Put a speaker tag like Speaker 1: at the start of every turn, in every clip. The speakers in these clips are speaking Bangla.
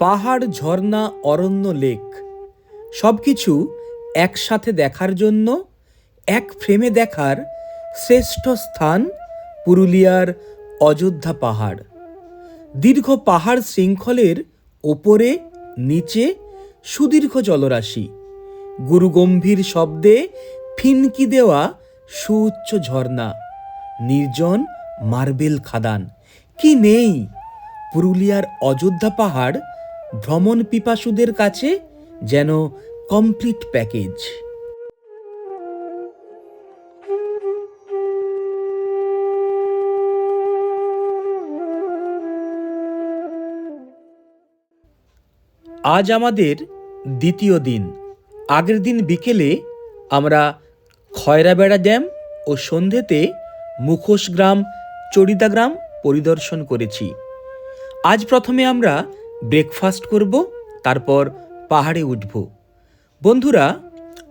Speaker 1: পাহাড়, ঝর্ণা, অরণ্য, লেক সব কিছু একসাথে দেখার জন্য, এক ফ্রেমে দেখার শ্রেষ্ঠ স্থান পুরুলিয়ার অযোধ্যা পাহাড়। দীর্ঘ পাহাড় শৃঙ্খলের ওপরে, নিচে সুদীর্ঘ জলরাশি। গুরুগম্ভীর শব্দে ফিনকি দেওয়া সুউচ্চ ঝর্ণা, নির্জন মার্বেল খাদান। কি নেই? পুরুলিয়ার অযোধ্যা পাহাড় ভ্রমণ পিপাসুদের কাছে যেন কমপ্লিট প্যাকেজ আজ আমাদের দ্বিতীয় দিন। আগের দিন বিকেলে আমরা খয়রাবেড়া ড্যাম ও সন্ধেতে মুখোশ গ্রাম, চড়িদা গ্রাম পরিদর্শন করেছি। আজ প্রথমে আমরা ব্রেকফাস্ট করব, তারপর পাহাড়ে উঠব। বন্ধুরা,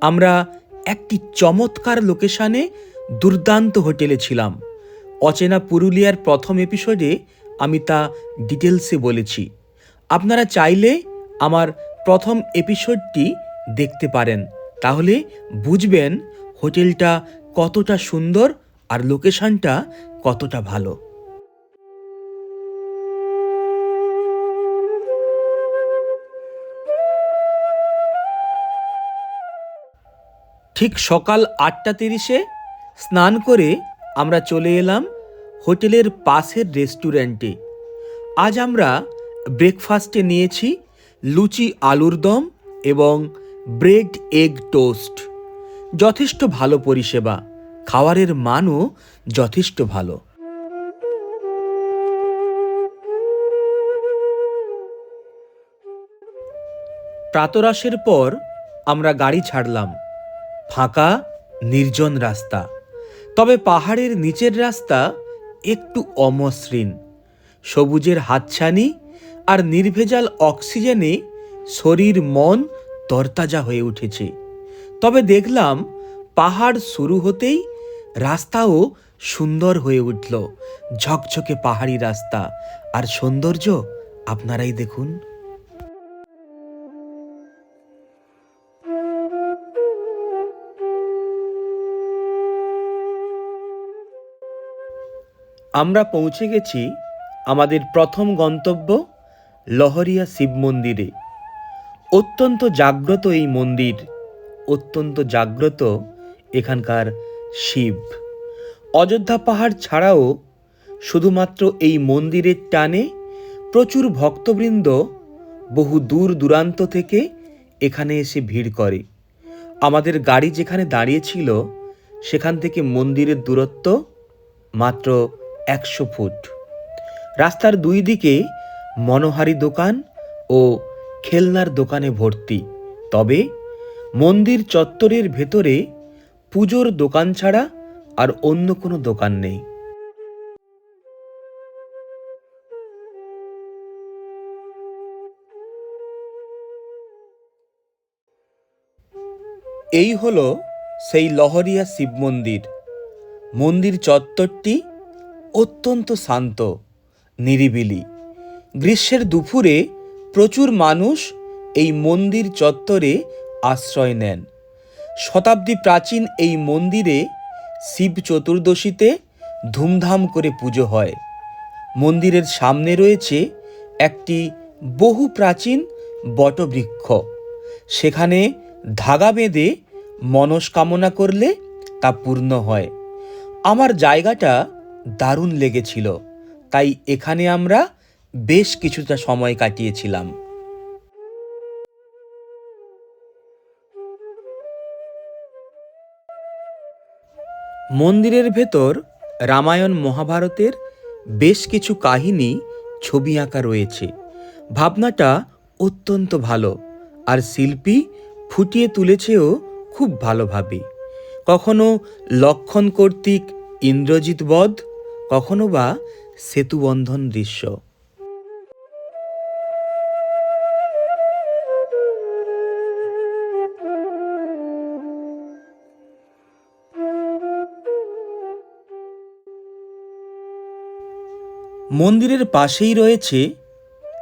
Speaker 1: আমরা একটি চমৎকার লোকেশানে দুর্দান্ত হোটেলে ছিলাম। অচেনা পুরুলিয়ার প্রথম এপিসোডে আমি তা ডিটেলসে বলেছি। আপনারা চাইলে আমার প্রথম এপিসোডটি দেখতে পারেন। তাহলে বুঝবেন হোটেলটা কতটা সুন্দর আর লোকেশানটা কতটা ভালো। ঠিক সকাল আটটা তিরিশে স্নান করে আমরা চলে এলাম হোটেলের পাশের রেস্টুরেন্টে। আজ আমরা ব্রেকফাস্টে নিয়েছি লুচি আলুর দম এবং ব্রেড এগ টোস্ট। যথেষ্ট ভালো পরিষেবা। খাবারের মানও যথেষ্ট ভালো। প্রাতরাশের পর আমরা গাড়ি ছাড়লাম। ফাঁকা, নির্জন রাস্তা। তবে পাহাড়ের নিচের রাস্তা একটু অমসৃণ। সবুজের হাতছানি আর নির্ভেজাল অক্সিজেনে শরীর, মন তরতাজা হয়ে উঠেছে। তবে দেখলাম পাহাড় শুরু হতেই রাস্তাও সুন্দর হয়ে উঠল। ঝকঝকে পাহাড়ি রাস্তা। আর সৌন্দর্য আপনারাই দেখুন। আমরা পৌঁছে গেছি আমাদের প্রথম গন্তব্য লহরিয়া শিব মন্দিরে। অত্যন্ত জাগ্রত এই মন্দির, অত্যন্ত জাগ্রত এখানকার শিব। অযোধ্যা পাহাড় ছাড়াও শুধুমাত্র এই মন্দিরের টানে প্রচুর ভক্তবৃন্দ বহু দূর দূরান্ত থেকে এখানে এসে ভিড় করে। আমাদের গাড়ি যেখানে দাঁড়িয়েছিল সেখান থেকে মন্দিরের দূরত্ব মাত্র একশো ফুট। রাস্তার দুই দিকে মনোহারি দোকান ও খেলনার দোকানে ভর্তি। তবে মন্দির চত্বরের ভেতরে পুজোর দোকান ছাড়া আর অন্য কোনো দোকান নেই। এই হলো সেই লহরিয়া শিব মন্দির। মন্দির চত্বরটি অত্যন্ত শান্ত, নিরিবিলি। গ্রীষ্মের দুপুরে প্রচুর মানুষ এই মন্দির চত্বরে আশ্রয় নেন। শতাব্দী প্রাচীন এই মন্দিরে শিব চতুর্দশীতে ধুমধাম করে পুজো হয়। মন্দিরের সামনে রয়েছে একটি বহু প্রাচীন বটবৃক্ষ। সেখানে ধাগা বেঁধে মনস্কামনা করলে তা পূর্ণ হয়। আমার জায়গাটা দারুণ লেগেছিল। তাই এখানে আমরা বেশ কিছুটা সময় কাটিয়েছিলাম। মন্দিরের ভেতর রামায়ণ মহাভারতের বেশ কিছু কাহিনী ছবি আঁকা রয়েছে। ভাবনাটা অত্যন্ত ভালো আর শিল্পী ফুটিয়ে তুলেছেও খুব ভালোভাবে। কখনো লক্ষণ কর্তৃক ইন্দ্রজিৎ বধ কখনো বা সেতুবন্ধন দৃশ্য। মন্দিরের পাশেই রয়েছে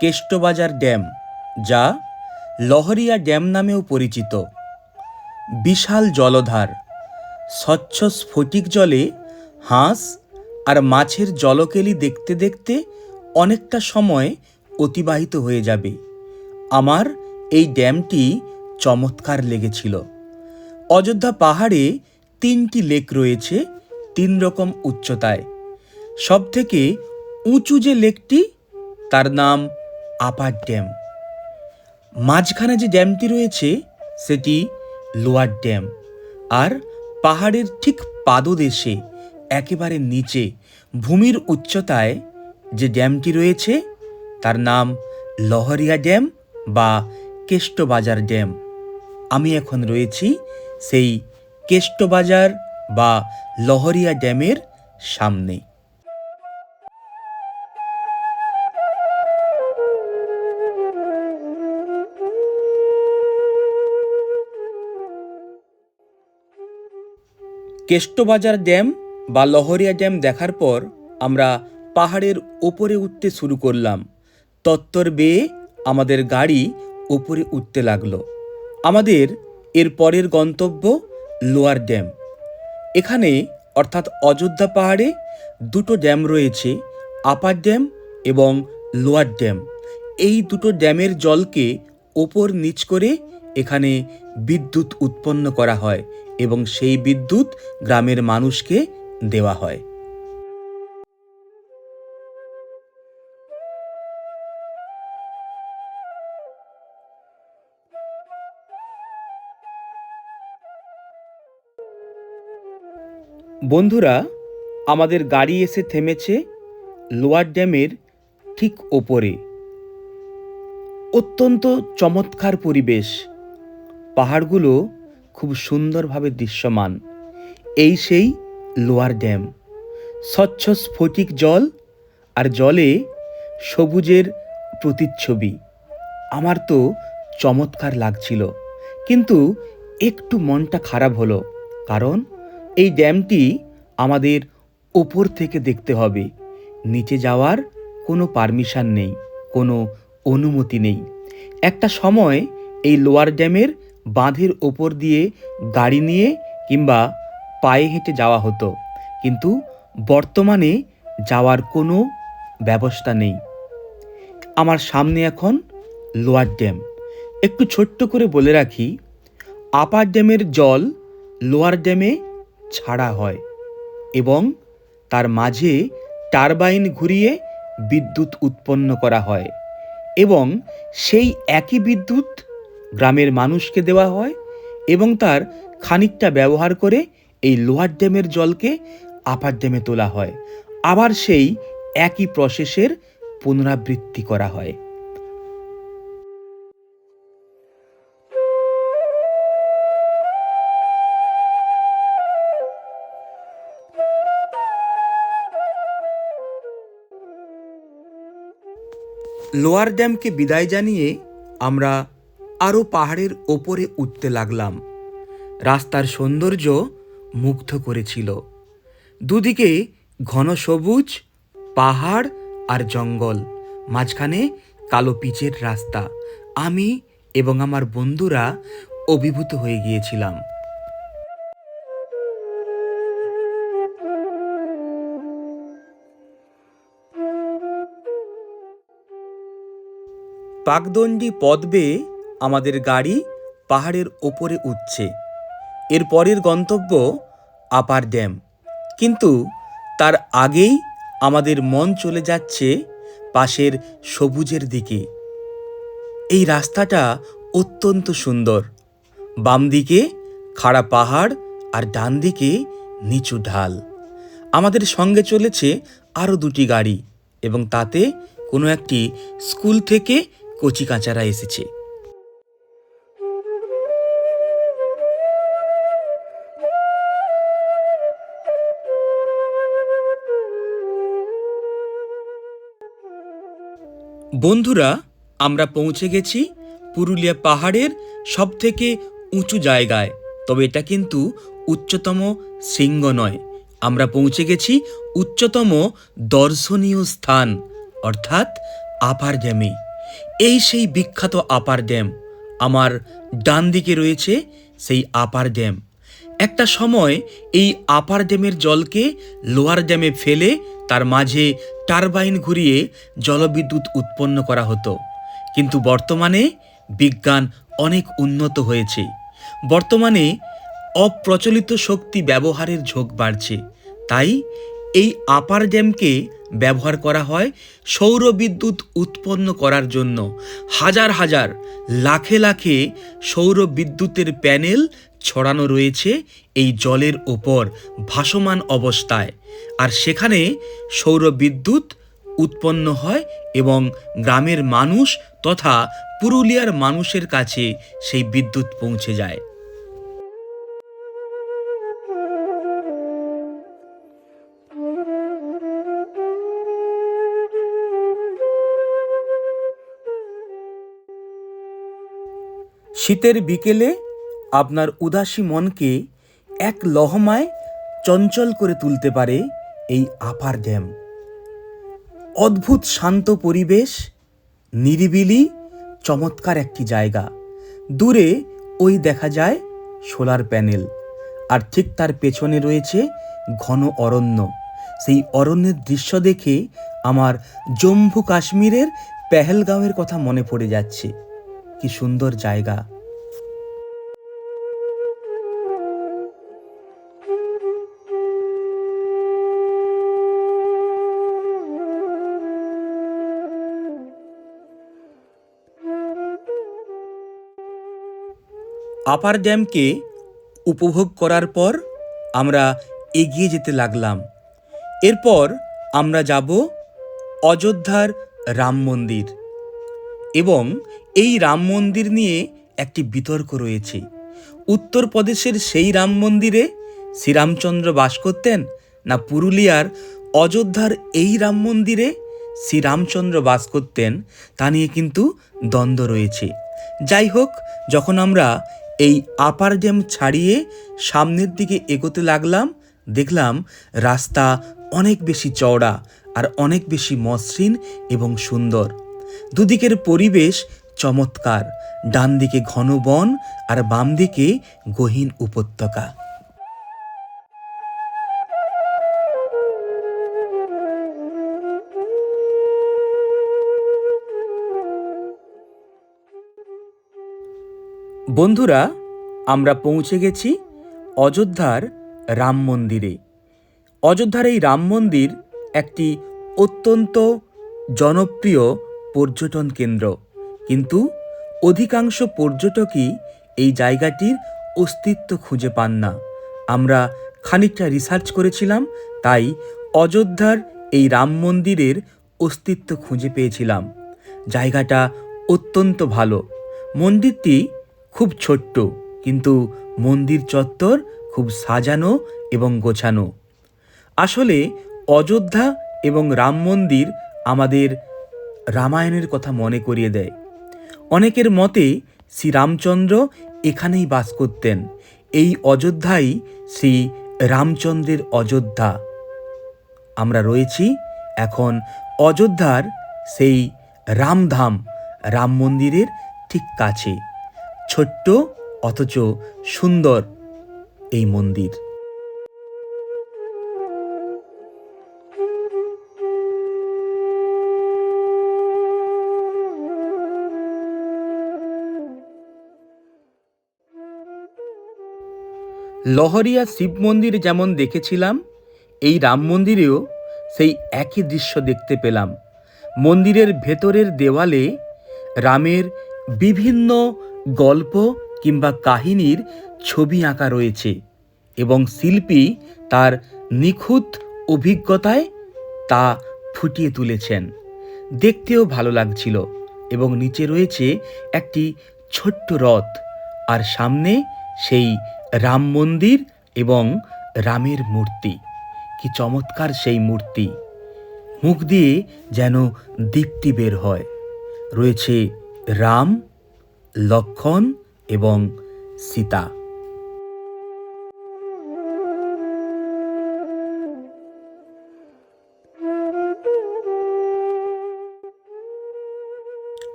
Speaker 1: কেষ্টবাজার ড্যাম, যা লহরিয়া ড্যাম নামেও পরিচিত। বিশাল জলধার, স্বচ্ছ স্ফটিক জলে হাঁস আর মাছের জলকেলি দেখতে দেখতে অনেকটা সময় অতিবাহিত হয়ে যাবে। আমার এই ড্যামটি চমৎকার লেগেছিল। অযোধ্যা পাহাড়ে তিনটি লেক রয়েছে তিন রকম উচ্চতায়। সবথেকে উঁচু যে লেকটি, তার নাম আপার ড্যাম। মাঝখানে যে ড্যামটি রয়েছে, সেটি লোয়ার ড্যাম। আর পাহাড়ের ঠিক পাদদেশে একেবারে নিচে, ভূমির উচ্চতায় যে ড্যামটি রয়েছে, তার নাম লহরিয়া ড্যাম বা কেষ্টবাজার ড্যাম। আমি এখন রয়েছি সেই কেষ্টবাজার বা লহরিয়া ড্যামের সামনে। কেষ্টবাজার ড্যাম বা লহরিয়া ড্যাম দেখার পর আমরা পাহাড়ের ওপরে উঠতে শুরু করলাম। তত্তর বেয়ে আমাদের গাড়ি ওপরে উঠতে লাগল। আমাদের এর পরের গন্তব্য লোয়ার ড্যাম। এখানে অর্থাৎ অযোধ্যা পাহাড়ে দুটো ড্যাম রয়েছে, আপার ড্যাম এবং লোয়ার ড্যাম। এই দুটো ড্যামের জলকে ওপর নিচ করে এখানে বিদ্যুৎ উৎপন্ন করা হয় এবং সেই বিদ্যুৎ গ্রামের মানুষকে দেওয়া হয়। বন্ধুরা, আমাদের গাড়ি এসে থেমেছে লোয়ার ড্যামের ঠিক ওপরে। অত্যন্ত চমৎকার পরিবেশ। পাহাড়গুলো খুব সুন্দরভাবে দৃশ্যমান। এই সেই লোয়ার ড্যাম। স্বচ্ছ স্ফটিক জল আর জলে সবুজের প্রতিচ্ছবি। আমার তো চমৎকার লাগছিল। কিন্তু একটু মনটা খারাপ হলো, কারণ এই ড্যামটি আমাদের ওপর থেকে দেখতে হবে। নিচে যাওয়ার কোনো পারমিশন নেই, কোনো অনুমতি নেই। একটা সময় এই লোয়ার ড্যামের বাঁধের ওপর দিয়ে গাড়ি নিয়ে কিংবা পায়ে হেঁটে যাওয়া হতো। কিন্তু বর্তমানে যাওয়ার কোনো ব্যবস্থা নেই। আমার সামনে এখন লোয়ার ড্যাম। একটু ছোট্ট করে বলে রাখি, আপার ড্যামের জল লোয়ার ড্যামে ছাড়া হয় এবং তার মাঝে টারবাইন ঘুরিয়ে বিদ্যুৎ উৎপন্ন করা হয় এবং সেই একই বিদ্যুৎ গ্রামের মানুষকে দেওয়া হয় এবং তার খানিকটা ব্যবহার করে এই লোহার ড্যামের জলকে আপার ড্যামে তোলা হয়। আবার সেই একই প্রসেসের পুনরাবৃত্তি করা হয়। লোয়ার ড্যামকে বিদায় জানিয়ে আমরা আরও পাহাড়ের ওপরে উঠতে লাগলাম। রাস্তার সৌন্দর্য মুগ্ধ করেছিল। দুদিকে ঘন সবুজ, পাহাড় আর জঙ্গল, মাঝখানে কালো পিচের রাস্তা। আমি এবং আমার বন্ধুরা অভিভূত হয়ে গিয়েছিলাম। পাকদণ্ডী পথ বেয়ে আমাদের গাড়ি পাহাড়ের ওপরে উঠছে। এর পরের গন্তব্য আপার ড্যাম। কিন্তু তার আগেই আমাদের মন চলে যাচ্ছে পাশের সবুজের দিকে। এই রাস্তাটা অত্যন্ত সুন্দর। বাম দিকে খাড়া পাহাড় আর ডান দিকে নিচু ঢাল। আমাদের সঙ্গে চলেছে আরও দুটি গাড়ি এবং তাতে কোনো একটি স্কুল থেকে কচিকাঁচারা এসেছে। বন্ধুরা, আমরা পৌঁছে গেছি পুরুলিয়া পাহাড়ের সব থেকে উঁচু জায়গায়। তবে এটা কিন্তু উচ্চতম শৃঙ্গ নয়। আমরা পৌঁছে গেছি উচ্চতম দর্শনীয় স্থান, অর্থাৎ আপার ড্যামে। এই সেই বিখ্যাত আপার ড্যাম। আমার ডান দিকে রয়েছে সেই আপার ড্যাম। একটা সময় এই আপার ড্যামের জলকে লোয়ার ড্যামে ফেলে তার মাঝে টারবাইন ঘুরিয়ে জলবিদ্যুৎ উৎপন্ন করা হতো। কিন্তু বর্তমানে বিজ্ঞান অনেক উন্নত হয়েছে। বর্তমানে অপ্রচলিত শক্তি ব্যবহারের ঝোঁক বাড়ছে। তাই এই আপার ড্যামকে ব্যবহার করা হয় সৌর বিদ্যুৎ উৎপন্ন করার জন্য। হাজার হাজার, লাখে লাখে সৌর বিদ্যুতের প্যানেল ছড়ানো রয়েছে এই জলের ওপর ভাসমান অবস্থায়। আর সেখানে সৌর বিদ্যুৎ উৎপন্ন হয় এবং গ্রামের মানুষ তথা পুরুলিয়ার মানুষের কাছে সেই বিদ্যুৎ পৌঁছে যায়। শীতের বিকেলে আপনার উদাসী মনকে এক লহমায় চঞ্চল করে তুলতে পারে এই আপার ড্যাম অদ্ভুত শান্ত পরিবেশ, নিরিবিলি, চমৎকার একটি জায়গা। দূরে ওই দেখা যায় সোলার প্যানেল, আর ঠিক তার পেছনে রয়েছে ঘন অরণ্য। সেই অরণ্যের দৃশ্য দেখে আমার জম্মু কাশ্মীরের পেহেলগাঁওয়ের কথা মনে পড়ে যাচ্ছে। কি সুন্দর জায়গা। আপার ড্যামকে উপভোগ করার পর আমরা এগিয়ে যেতে লাগলাম। এরপর আমরা যাব অযোধ্যার রাম মন্দির এবং এই রাম মন্দির নিয়ে একটি বিতর্ক রয়েছে। উত্তরপ্রদেশের সেই রাম মন্দিরে শ্রীরামচন্দ্র বাস করতেন না পুরুলিয়ার অযোধ্যার এই রাম মন্দিরে শ্রীরামচন্দ্র বাস করতেন তা নিয়ে কিন্তু দ্বন্দ্ব রয়েছে। যাই হোক, যখন আমরা এই আপার ড্যাম ছাড়িয়ে সামনের দিকে এগোতে লাগলাম। দেখলাম রাস্তা অনেক বেশি চওড়া আর অনেক বেশি মসৃণ এবং সুন্দর। দুদিকের পরিবেশ চমৎকার ডান দিকে ঘন বন আর বাম দিকে গহীন উপত্যকা। বন্ধুরা, আমরা পৌঁছে গেছি অযোধ্যার রাম মন্দিরে। অযোধ্যার এই রাম মন্দির একটি অত্যন্ত জনপ্রিয় পর্যটন কেন্দ্র। কিন্তু অধিকাংশ পর্যটকই এই জায়গাটির অস্তিত্ব খুঁজে পান না। আমরা খানিকটা রিসার্চ করেছিলাম, তাই অযোধ্যার এই রাম মন্দিরের অস্তিত্ব খুঁজে পেয়েছিলাম। জায়গাটা অত্যন্ত ভালো। মন্দিরটি খুব ছোট্ট, কিন্তু মন্দির চত্বর খুব সাজানো এবং গোছানো। আসলে অযোধ্যা এবং রাম মন্দির আমাদের রামায়ণের কথা মনে করিয়ে দেয়। অনেকের মতে শ্রীরামচন্দ্র এখানেই বাস করতেন। এই অযোধ্যাই শ্রী রামচন্দ্রের অযোধ্যা। আমরা রয়েছি এখন অযোধ্যার সেই রামধাম, রাম মন্দিরের ঠিক কাছে। ছোট্ট, অথচ সুন্দর এই মন্দির। লহরিয়া শিব মন্দির যেমন দেখেছিলাম, এই রাম মন্দিরেও সেই একই দৃশ্য দেখতে পেলাম। মন্দিরের ভেতরের দেওয়ালে রামের বিভিন্ন গল্প কিংবা কাহিনীর ছবি আঁকা রয়েছে এবং শিল্পী তার নিখুঁত অভিজ্ঞতায় তা ফুটিয়ে তুলেছেন। দেখতেও ভালো লাগছিল এবং নিচে রয়েছে একটি ছোট্ট রথ আর সামনে সেই রাম মন্দির এবং রামের মূর্তি। কি চমৎকার সেই মূর্তি। মুখ দিয়ে যেন দীপ্তি বের হয়। রয়েছে রাম লক্ষণ এবং সীতা।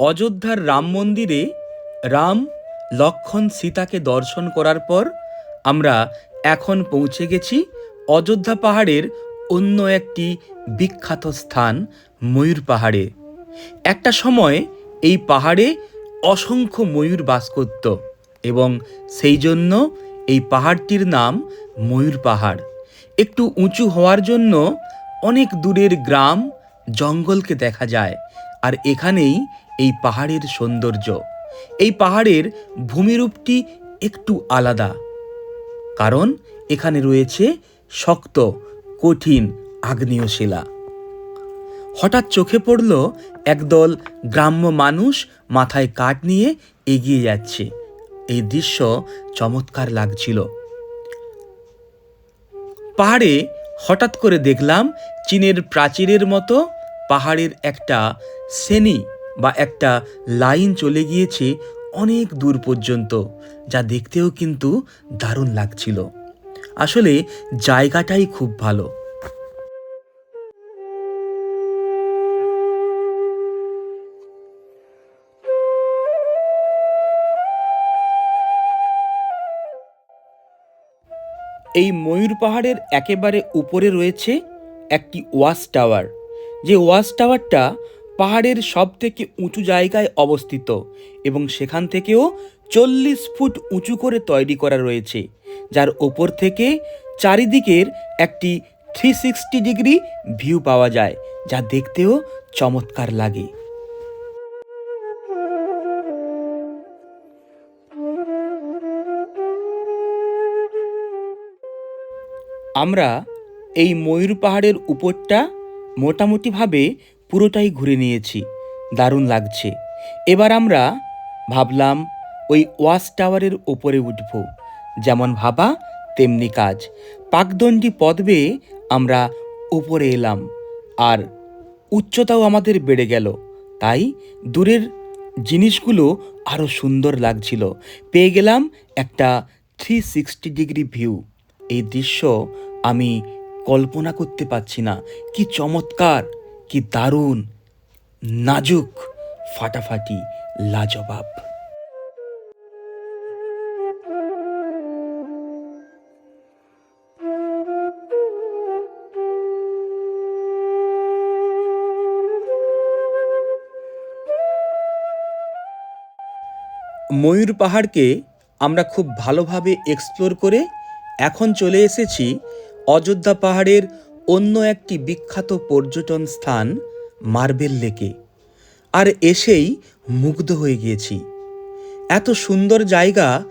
Speaker 1: অযোধ্যার রাম মন্দিরে রাম, লক্ষণ, সীতাকে দর্শন করার পর আমরা এখন পৌঁছে গেছি অযোধ্যা পাহাড়ের অন্য একটি বিখ্যাত স্থান ময়ূর পাহাড়ে। একটা সময় এই পাহাড়ে অসংখ্য ময়ূর বাস করত এবং সেই জন্য এই পাহাড়টির নাম ময়ূর পাহাড়। একটু উঁচু হওয়ার জন্য অনেক দূরের গ্রাম, জঙ্গলকে দেখা যায় আর এখানেই এই পাহাড়ের সৌন্দর্য। এই পাহাড়ের ভূমিরূপটি একটু আলাদা কারণ এখানে রয়েছে শক্ত, কঠিন আগ্নেয় শিলা হঠাৎ চোখে পড়ল একদল গ্রাম্য মানুষ মাথায় কাঠ নিয়ে এগিয়ে যাচ্ছে। এই দৃশ্য চমৎকার লাগছিল। পাহাড়ে হঠাৎ করে দেখলাম চীনের প্রাচীরের মতো পাহাড়ের একটা শ্রেণি বা একটা লাইন চলে গিয়েছে অনেক দূর পর্যন্ত, যা দেখতেও কিন্তু দারুণ লাগছিল। আসলে জায়গাটাই খুব ভালো। এই ময়ূর পাহাড়ের একেবারে উপরে রয়েছে একটি ওয়াচ টাওয়ার। যে ওয়াচ টাওয়ারটা পাহাড়ের সব থেকে উঁচু জায়গায় অবস্থিত এবং সেখান থেকেও চল্লিশ ফুট উঁচু করে তৈরি করা রয়েছে, যার ওপর থেকে চারিদিকের একটি থ্রি সিক্সটি ডিগ্রি ভিউ পাওয়া যায়, যা দেখতেও চমৎকার লাগে। আমরা এই ময়ূর পাহাড়ের উপরটা মোটামুটিভাবে পুরোটাই ঘুরে নিয়েছি। দারুণ লাগছে। এবার আমরা ভাবলাম ওই ওয়াচ টাওয়ারের ওপরে উঠব। যেমন ভাবা তেমনি কাজ। পাকদণ্ডী পথ বেয়ে আমরা উপরে এলাম। আর উচ্চতাও আমাদের বেড়ে গেল। তাই দূরের জিনিসগুলো আরও সুন্দর লাগছিল। পেয়ে গেলাম একটা থ্রি সিক্সটি ডিগ্রি ভিউ এই দৃশ্য আমি কল্পনা করতে পারছি না। কি চমৎকার, কি দারুণ, নাজুক, ফাটাফাটি, লাজবাব। ময়ূর পাহাড়কে আমরা খুব ভালোভাবে এক্সপ্লোর করে এখন চলে এসেছি অযোধ্যা পাহাড়ের অন্য একটি বিখ্যাত পর্যটন স্থান, মার্বেল লেকে। আর এসেই মুগ্ধ হয়ে গিয়েছি। এত সুন্দর জায়গা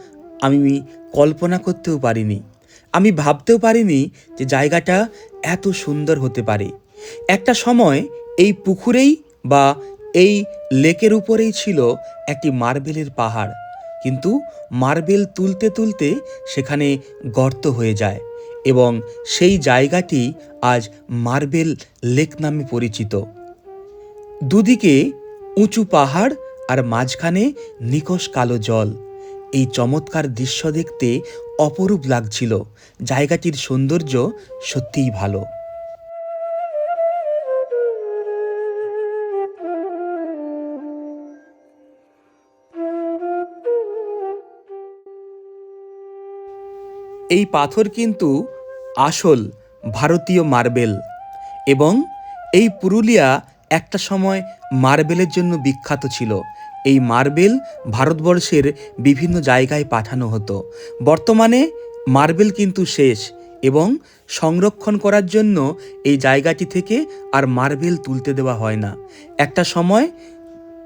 Speaker 1: আমি কল্পনা করতেও পারিনি। আমি ভাবতেও পারিনি যে জায়গাটা এত সুন্দর হতে পারে। একটা সময় এই পুকুরেই বা এই লেকের উপরেই ছিল একটি মার্বেলের পাহাড়। কিন্তু মার্বেল তুলতে তুলতে সেখানে গর্ত হয়ে যায় এবং সেই জায়গাটি আজ মার্বেল লেক নামে পরিচিত। দুদিকে উঁচু পাহাড় আর মাঝখানে নিকশ কালো জল। এই চমৎকার দৃশ্য দেখতে অপরূপ লাগছিল। জায়গাটির সৌন্দর্য সত্যিই ভালো। এই পাথর কিন্তু আসল ভারতীয় মার্বেল এবং এই পুরুলিয়া একটা সময় মার্বেলের জন্য বিখ্যাত ছিল। এই মার্বেল ভারতবর্ষের বিভিন্ন জায়গায় পাঠানো হতো। বর্তমানে মার্বেল কিন্তু শেষ এবং সংরক্ষণ করার জন্য এই জায়গাটি থেকে আর মার্বেল তুলতে দেওয়া হয় না। একটা সময়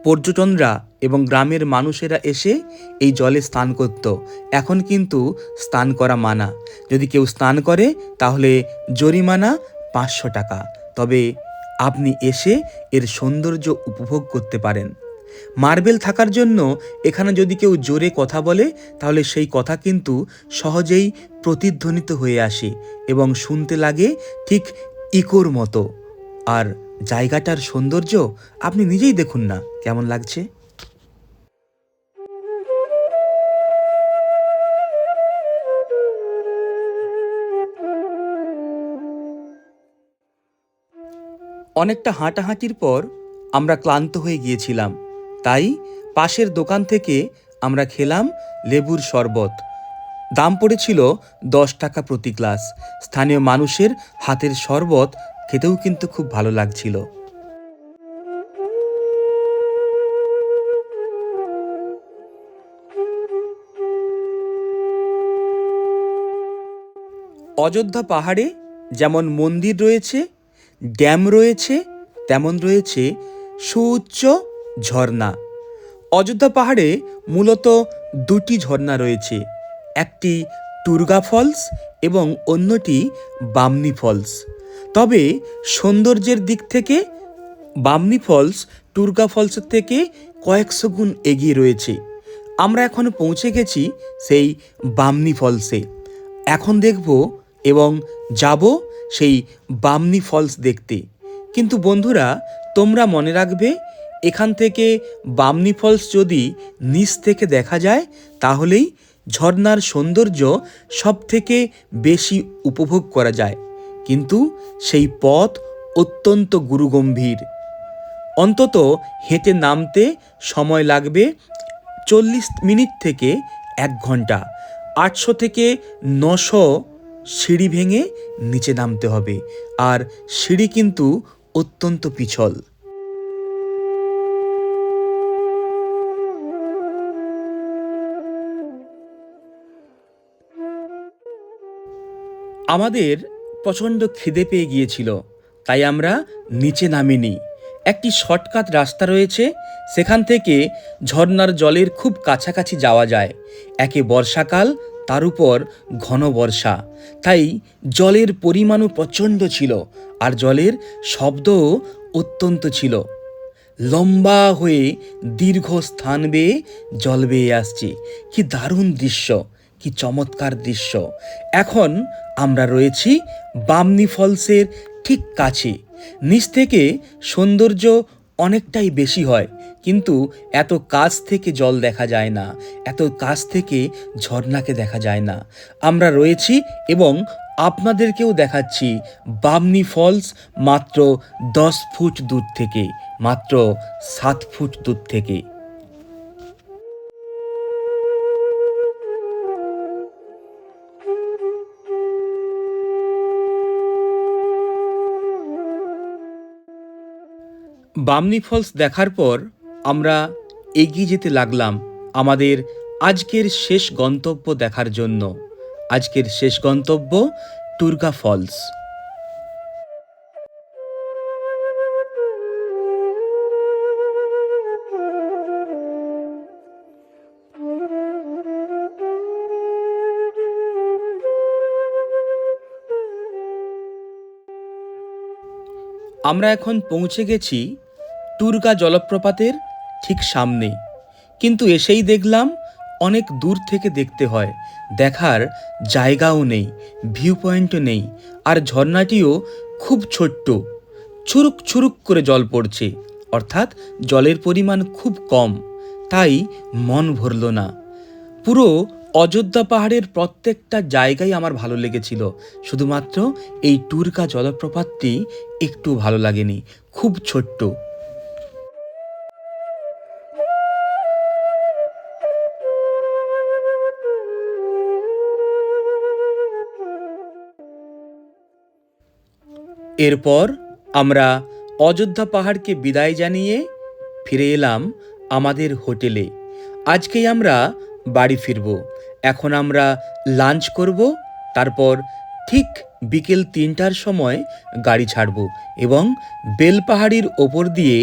Speaker 1: পর্যটনরা এবং গ্রামের মানুষেরা এসে এই জলে স্নান করত। এখন কিন্তু স্নান করা মানা। যদি কেউ স্নান করে, তাহলে জরিমানা পাঁচশো টাকা। তবে আপনি এসে এর সৌন্দর্য উপভোগ করতে পারেন। মার্বেল থাকার জন্য এখানে যদি কেউ জোরে কথা বলে, তাহলে সেই কথা কিন্তু সহজেই প্রতিধ্বনিত হয়ে আসে এবং শুনতে লাগে ঠিক ইকোর মতো। আর জায়গাটার সৌন্দর্য আপনি নিজেই দেখুন না। কেমন লাগছে? অনেকটা হাঁটাহাঁটির পর আমরা ক্লান্ত হয়ে গিয়েছিলাম। তাই পাশের দোকান থেকে আমরা খেলাম লেবুর শরবত। দাম পড়েছিল দশ টাকা প্রতি গ্লাস। স্থানীয় মানুষের হাতের শরবত খেতেও কিন্তু খুব ভালো লাগছিল। অযোধ্যা পাহাড়ে যেমন মন্দির রয়েছে, ড্যাম রয়েছে, তেমন রয়েছে সুউচ্চ ঝর্ণা। অযোধ্যা পাহাড়ে মূলত দুটি ঝর্ণা রয়েছে, একটি টুরগা ফলস এবং অন্যটি বামনি ফলস। তবে সৌন্দর্যের দিক থেকে বামনি ফলস, টুরগা ফলসের থেকে কয়েকশো গুণ এগিয়ে রয়েছে। আমরা এখন পৌঁছে গেছি সেই বামনি ফলসে। এখন দেখব এবং যাব সেই বামনি ফলস দেখতে। কিন্তু বন্ধুরা, তোমরা মনে রাখবে, এখান থেকে বামনি ফলস যদি নিচ থেকে দেখা যায়, তাহলেই ঝর্ণার সৌন্দর্য সব থেকে বেশি উপভোগ করা যায়। কিন্তু সেই পথ অত্যন্ত গুরুগম্ভীর। অন্তত হেঁটে নামতে সময় লাগবে চল্লিশ মিনিট থেকে এক ঘণ্টা। আটশো থেকে নশো সিঁড়ি ভেঙে নিচে নামতে হবে। আর সিঁড়ি কিন্তু অত্যন্ত পিছল। আমাদের প্রচণ্ড খিদে পেয়ে গিয়েছিল, তাই আমরা নিচে নামিনি। একটি শর্টকাট রাস্তা রয়েছে, সেখান থেকে ঝর্ণার জলের খুব কাছাকাছি যাওয়া যায়। একে বর্ষাকাল, তার উপর ঘন বর্ষা। তাই জলের পরিমাণও প্রচণ্ড ছিল, আর জলের শব্দও অত্যন্ত ছিল। লম্বা হয়ে দীর্ঘ স্থান বেয়ে জল বেয়ে আসছে। কি দারুণ দৃশ্য! কি চমৎকার দৃশ্য। এখন আমরা রয়েছি বামনি ফলসের ঠিক কাছে। নিচ থেকে সৌন্দর্য অনেকটাই বেশি হয়, কিন্তু এত কাছ থেকে জল দেখা যায় না, এত কাছ থেকে ঝর্ণাকে দেখা যায় না। আমরা রয়েছি এবং আপনাদেরকেও দেখাচ্ছি বামনি ফলস মাত্র দশ ফুট দূর থেকে, মাত্র সাত ফুট দূর থেকে। বামনি ফলস দেখার পর আমরা এগিয়ে যেতে লাগলাম আমাদের আজকের শেষ গন্তব্য দেখার জন্য। আজকের শেষ গন্তব্য টুরগা ফলস। আমরা এখন পৌঁছে গেছি টুরগা জলপ্রপাতের ঠিক সামনে। কিন্তু এসেই দেখলাম অনেক দূর থেকে দেখতে হয়। দেখার জায়গাও নেই ভিউ পয়েন্টও নেই, আর ঝর্ণাটিও খুব ছোট্ট। ছুরুক ছুরুক করে জল পড়ছে, অর্থাৎ জলের পরিমাণ খুব কম, তাই মন ভরল না। পুরো অযোধ্যা পাহাড়ের প্রত্যেকটা জায়গায় আমার ভালো লেগেছিল, শুধুমাত্র এই টুরকা জলপ্রপাতটি একটু ভালো লাগেনি, খুব ছোট্ট। এরপর আমরা অযোধ্যা পাহাড়কে বিদায় জানিয়ে ফিরে এলাম আমাদের হোটেলে। আজকেই আমরা বাড়ি ফিরব। এখন আমরা লাঞ্চ করব, তারপর ঠিক বিকেল তিনটার সময় গাড়ি ছাড়ব এবং বেলপাহাড়ির ওপর দিয়ে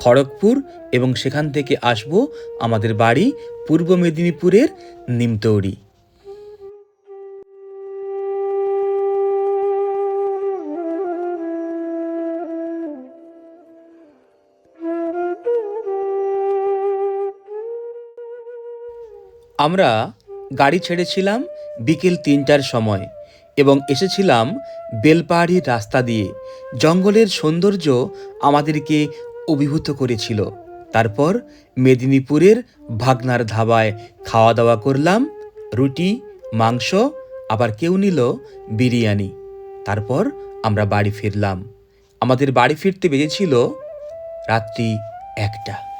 Speaker 1: খড়গপুর এবং সেখান থেকে আসব আমাদের বাড়ি পূর্ব মেদিনীপুরের নিমতৌড়ি। আমরা গাড়ি ছেড়েছিলাম বিকেল তিনটার সময় এবং এসেছিলাম বেলপাহাড়ির রাস্তা দিয়ে। জঙ্গলের সৌন্দর্য আমাদেরকে অভিভূত করেছিল। তারপর মেদিনীপুরের ভাগনার ধাবায় খাওয়া দাওয়া করলাম, রুটি, মাংস, আবার কেউ নিল বিরিয়ানি। তারপর আমরা বাড়ি ফিরলাম। আমাদের বাড়ি ফিরতে বেজেছিল রাত্রি একটা।